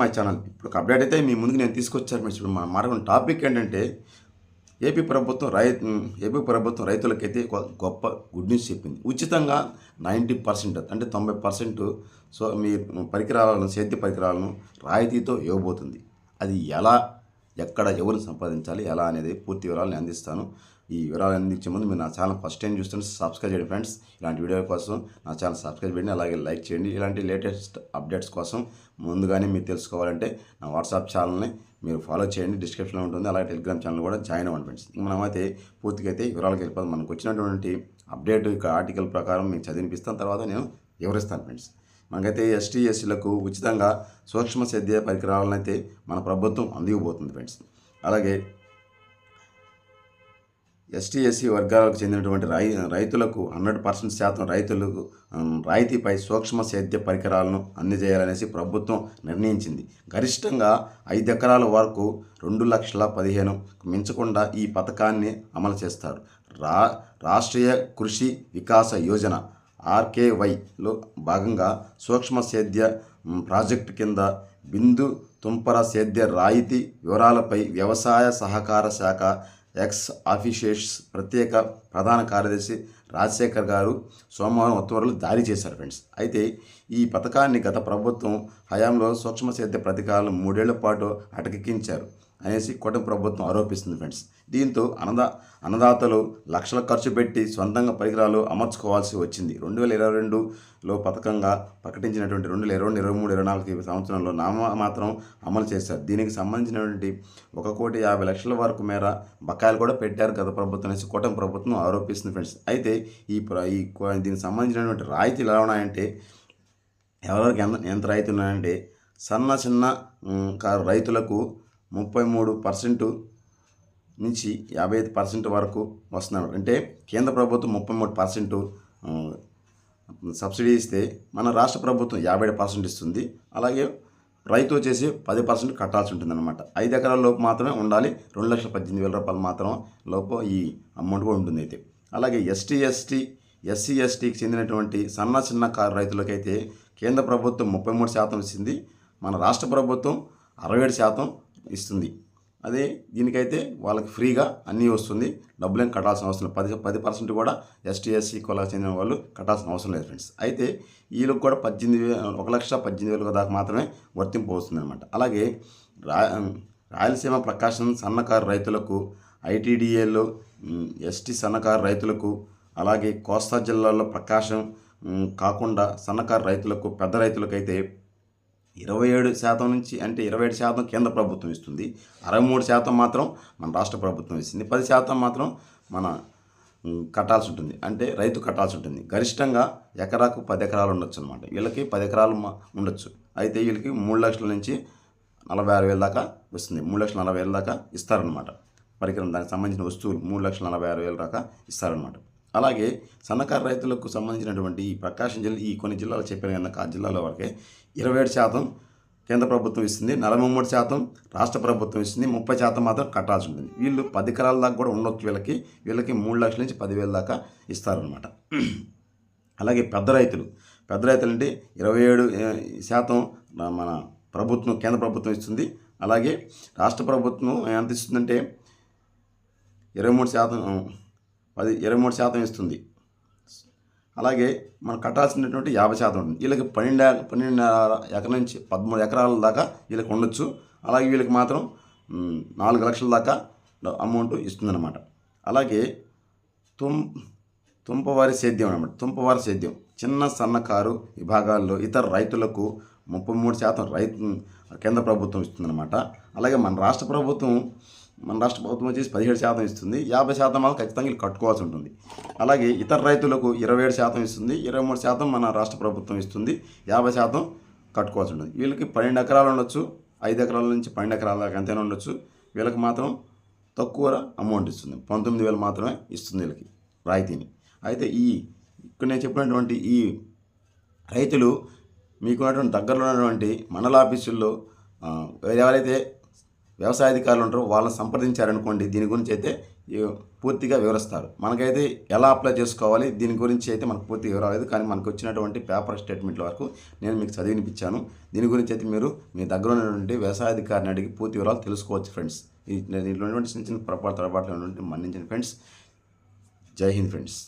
My channel. ఇప్పుడు update అయితే మీ ముందుకు నేను తీసుకొచ్చాను మీరు ఇప్పుడు మా మాట్లాడిన టాపిక్ ఏంటంటే ఏపీ ప్రభుత్వం రై ఏపీ ప్రభుత్వం రైతులకైతే గొప్ప గుడ్ న్యూస్ చెప్పింది. ఉచితంగా నైంటీ పర్సెంట్ అంటే తొంభై పర్సెంట్ సో మీ పరికరాలను సేద్య పరికరాలను రాయితీతో ఇవ్వబోతుంది. అది ఎలా ఎక్కడ ఎవరు సంపాదించాలి ఎలా అనేది పూర్తి వివరాలను అందిస్తాను. ఈ వివరాలు అందించే ముందు మీరు నా ఛానల్ ఫస్ట్ టైం చూస్తుంటే సబ్స్క్రైబ్ చేయండి ఫ్రెండ్స్. ఇలాంటి వీడియో కోసం నా ఛానల్ సబ్స్క్రైబ్ చేయండి అలాగే లైక్ చేయండి. ఇలాంటి లేటెస్ట్ అప్డేట్స్ కోసం ముందుగానే మీరు తెలుసుకోవాలంటే నా వాట్సాప్ ఛానల్ని మీరు ఫాలో చేయండి. డిస్క్రిప్షన్లో ఉంటుంది అలాగే టెలిగ్రామ్ ఛానల్ కూడా జాయిన్ అవ్వండి ఫ్రెండ్స్. ఇంక మనమైతే పూర్తిగా అయితే వివరాలకు వెళ్ళిపోతాం మనకు వచ్చినటువంటి అప్డేట్ ఇక ఆర్టికల్ ప్రకారం మీకు చదివిపిస్తాను తర్వాత నేను వివరిస్తాను ఫ్రెండ్స్. మనకైతే ఎస్టీ ఎస్సీలకు ఉచితంగా సూక్ష్మ సేద్య పరికరాలను అయితే మన ప్రభుత్వం అందివ్వబోతుంది ఫ్రెండ్స్. అలాగే ఎస్టీ ఎస్సీ వర్గాలకు చెందినటువంటి రై రైతులకు హండ్రెడ్ పర్సెంట్ శాతం రైతులకు రాయితీపై సూక్ష్మ సేద్య పరికరాలను అందజేయాలనేసి ప్రభుత్వం నిర్ణయించింది. గరిష్టంగా ఐదు ఎకరాల వరకు రెండు లక్షల పదిహేను మించకుండా ఈ పథకాన్ని అమలు చేస్తారు. రా రాష్ట్రీయ కృషి వికాస యోజన ఆర్కేవైలో భాగంగా సూక్ష్మ సేద్య ప్రాజెక్టు కింద బిందు తుంపర సేద్య రాయితీ వివరాలపై వ్యవసాయ సహకార శాఖ ఎక్స్ ఆఫీషియస్ ప్రత్యేక ప్రధాన కార్యదర్శి రాజశేఖర్ గారు సోమవారం ఉత్తర్వులు జారీ చేశారు ఫ్రెండ్స్. అయితే ఈ పథకాన్ని గత ప్రభుత్వం హయాంలో సూక్ష్మ సేద్య పథకాలను మూడేళ్ళ పాటు అటకెక్కించారు అనేసి కూటమి ప్రభుత్వం ఆరోపిస్తుంది ఫ్రెండ్స్. దీంతో అన్నదా అన్నదాతలు లక్షల ఖర్చు పెట్టి సొంతంగా పరికరాలు అమర్చుకోవాల్సి వచ్చింది. రెండు వేల ఇరవై రెండులో పథకంగా ప్రకటించినటువంటి రెండు వేల ఇరవై రెండు ఇరవై మూడు ఇరవై నాలుగు సంవత్సరంలో నామ మాత్రం అమలు చేశారు. దీనికి సంబంధించినటువంటి ఒక కోటి యాభై లక్షల వరకు మేర బకాయిలు కూడా పెట్టారు గత ప్రభుత్వం అనేసి కూటమి ప్రభుత్వం ఆరోపిస్తుంది ఫ్రెండ్స్. అయితే ఈ ప్ర- ఈ దీనికి సంబంధించినటువంటి రాయితీలు ఎలా ఉన్నాయంటే ఎవరికి ఎంత ఎంత రైతు ఉన్నాయంటే సన్న చిన్న కారు రైతులకు ముప్పై మూడు పర్సెంట్ నుంచి యాభై ఐదు పర్సెంట్ వరకు వస్తున్నారు. అంటే కేంద్ర ప్రభుత్వం ముప్పై మూడు పర్సెంట్ సబ్సిడీ ఇస్తే మన రాష్ట్ర ప్రభుత్వం యాభై ఏడు పర్సెంట్ ఇస్తుంది. అలాగే రైతు వచ్చేసి పది పర్సెంట్ కట్టాల్సి ఉంటుంది అనమాట ఐదు ఎకరాల లోపు మాత్రమే ఉండాలి. రెండు లక్షల పద్దెనిమిది వేల రూపాయలు మాత్రం లోపు ఈ అమౌంట్ కూడా ఉంటుంది అయితే. అలాగే ఎస్టీ ఎస్టీ ఎస్సీ ఎస్టీకి చెందినటువంటి సన్న చిన్న కారు రైతులకైతే కేంద్ర ప్రభుత్వం ముప్పై మూడు శాతం ఇస్తుంది. మన రాష్ట్ర ప్రభుత్వం అరవై ఏడు శాతం ఇస్తుంది. అదే దీనికైతే వాళ్ళకి ఫ్రీగా అన్నీ వస్తుంది. డబ్బులేం కట్టాల్సిన అవసరం పది పది పర్సెంట్ కూడా ఎస్టీ ఎస్సీ కులాలకు చెందిన వాళ్ళు కట్టాల్సిన అవసరం లేదు ఫ్రెండ్స్. అయితే వీళ్ళకి కూడా పద్దెనిమిది వేలు ఒక లక్ష పద్దెనిమిది వేల దాకా మాత్రమే వర్తింపు వస్తుంది అనమాట అలాగే రా రాయలసీమ ప్రకాశం సన్నకారు రైతులకు ఐటీడీఏలో ఎస్టీ సన్నకారు రైతులకు అలాగే కోస్తా జిల్లాలో ప్రకాశం కాకుండా సన్నకారు రైతులకు పెద్ద రైతులకైతే ఇరవై ఏడు శాతం నుంచి అంటే ఇరవై ఏడు శాతం కేంద్ర ప్రభుత్వం ఇస్తుంది. అరవై మూడు శాతం మాత్రం మన రాష్ట్ర ప్రభుత్వం ఇస్తుంది. పది శాతం మాత్రం మన కట్టాల్సి ఉంటుంది. అంటే రైతు కట్టాల్సి ఉంటుంది. గరిష్టంగా ఎకరాకు పది ఎకరాలు ఉండొచ్చు అనమాట వీళ్ళకి పది ఎకరాలు ఉండొచ్చు. అయితే వీళ్ళకి మూడు లక్షల నుంచి నలభై ఆరు వేల దాకా వస్తుంది. మూడు లక్షల నలభై వేల దాకా ఇస్తారనమాట పరికరం దానికి సంబంధించిన వస్తువులు మూడు లక్షల నలభై ఆరు వేల దాకా ఇస్తారనమాట అలాగే సన్నకారు రైతులకు సంబంధించినటువంటి ఈ ప్రకాశం జిల్లా ఈ కొన్ని జిల్లాలు చెప్పాను కనుక ఆ జిల్లాల వరకే ఇరవై ఏడు శాతం కేంద్ర ప్రభుత్వం ఇస్తుంది నలభై మూడు శాతం రాష్ట్ర ప్రభుత్వం ఇస్తుంది ముప్పై శాతం మాత్రం కట్టాల్సి ఉంటుంది. వీళ్ళు పది ఎకరాల దాకా కూడా ఉండొచ్చు వీళ్ళకి వీళ్ళకి మూడు లక్షల నుంచి పదివేల దాకా ఇస్తారనమాట అలాగే పెద్ద రైతులు పెద్ద రైతులు అంటే ఇరవై ఏడు శాతం మన ప్రభుత్వం కేంద్ర ప్రభుత్వం ఇస్తుంది. అలాగే రాష్ట్ర ప్రభుత్వం ఎంత ఇస్తుందంటే ఇరవై మూడు శాతం పది ఇరవై మూడు శాతం ఇస్తుంది. అలాగే మనం కట్టాల్సినటువంటి యాభై శాతం ఉంటుంది. వీళ్ళకి పన్నెండు పన్నెండు ఎకరాల నుంచి పదమూడు ఎకరాల దాకా వీళ్ళకి ఉండొచ్చు. అలాగే వీళ్ళకి మాత్రం నాలుగు లక్షల దాకా అమౌంట్ ఇస్తుందన్నమాట. అలాగే తుం తుంపవారి సేద్యం అనమాట తుంపవారి సేద్యం. చిన్న సన్నకారు విభాగాల్లో ఇతర రైతులకు ముప్పై మూడు శాతం రైతు కేంద్ర ప్రభుత్వం ఇస్తుందన్నమాట. అలాగే మన రాష్ట్ర ప్రభుత్వం మన రాష్ట్ర ప్రభుత్వం వచ్చేసి పదిహేడు శాతం ఇస్తుంది. యాభై శాతం మాత్రం ఖచ్చితంగా వీళ్ళు కట్టుకోవాల్సి ఉంటుంది. అలాగే ఇతర రైతులకు ఇరవై ఏడు శాతం ఇస్తుంది. ఇరవై మూడు శాతం మన రాష్ట్ర ప్రభుత్వం ఇస్తుంది. యాభై శాతం కట్టుకోవాల్సి ఉంటుంది. వీళ్ళకి పన్నెండు ఎకరాలు ఉండొచ్చు. ఐదు ఎకరాల నుంచి పన్నెండు ఎకరాల దాకా ఎంతైనా ఉండొచ్చు. వీళ్ళకి మాత్రం తక్కువ అమౌంట్ ఇస్తుంది. పంతొమ్మిది వేలు మాత్రమే ఇస్తుంది వీళ్ళకి రాయితీని. అయితే ఈ ఇక్కడ నేను చెప్పినటువంటి ఈ రైతులు మీకు ఉన్నటువంటి దగ్గరలో ఉన్నటువంటి మండల ఆఫీసుల్లో ఎవరైతే వ్యవసాయ అధికారులు ఉంటారు వాళ్ళని సంప్రదించారనుకోండి దీని గురించి అయితే పూర్తిగా వివరిస్తారు. మనకైతే ఎలా అప్లై చేసుకోవాలి దీని గురించి అయితే మనకు పూర్తి వివరాలు లేదు కానీ మనకు వచ్చినటువంటి పేపర్ స్టేట్మెంట్ల వరకు నేను మీకు చదివినిపించాను. దీని గురించి అయితే మీరు మీ దగ్గర ఉన్నటువంటి వ్యవసాయాధికారిని అడిగి పూర్తి వివరాలు తెలుసుకోవచ్చు ఫ్రెండ్స్ దీంట్లో ఉన్నటువంటి చిన్న చిన్న పొరపాటు తరపాట్లు ఉన్నటువంటి మన్నించండి ఫ్రెండ్స్ జై హింద్ ఫ్రెండ్స్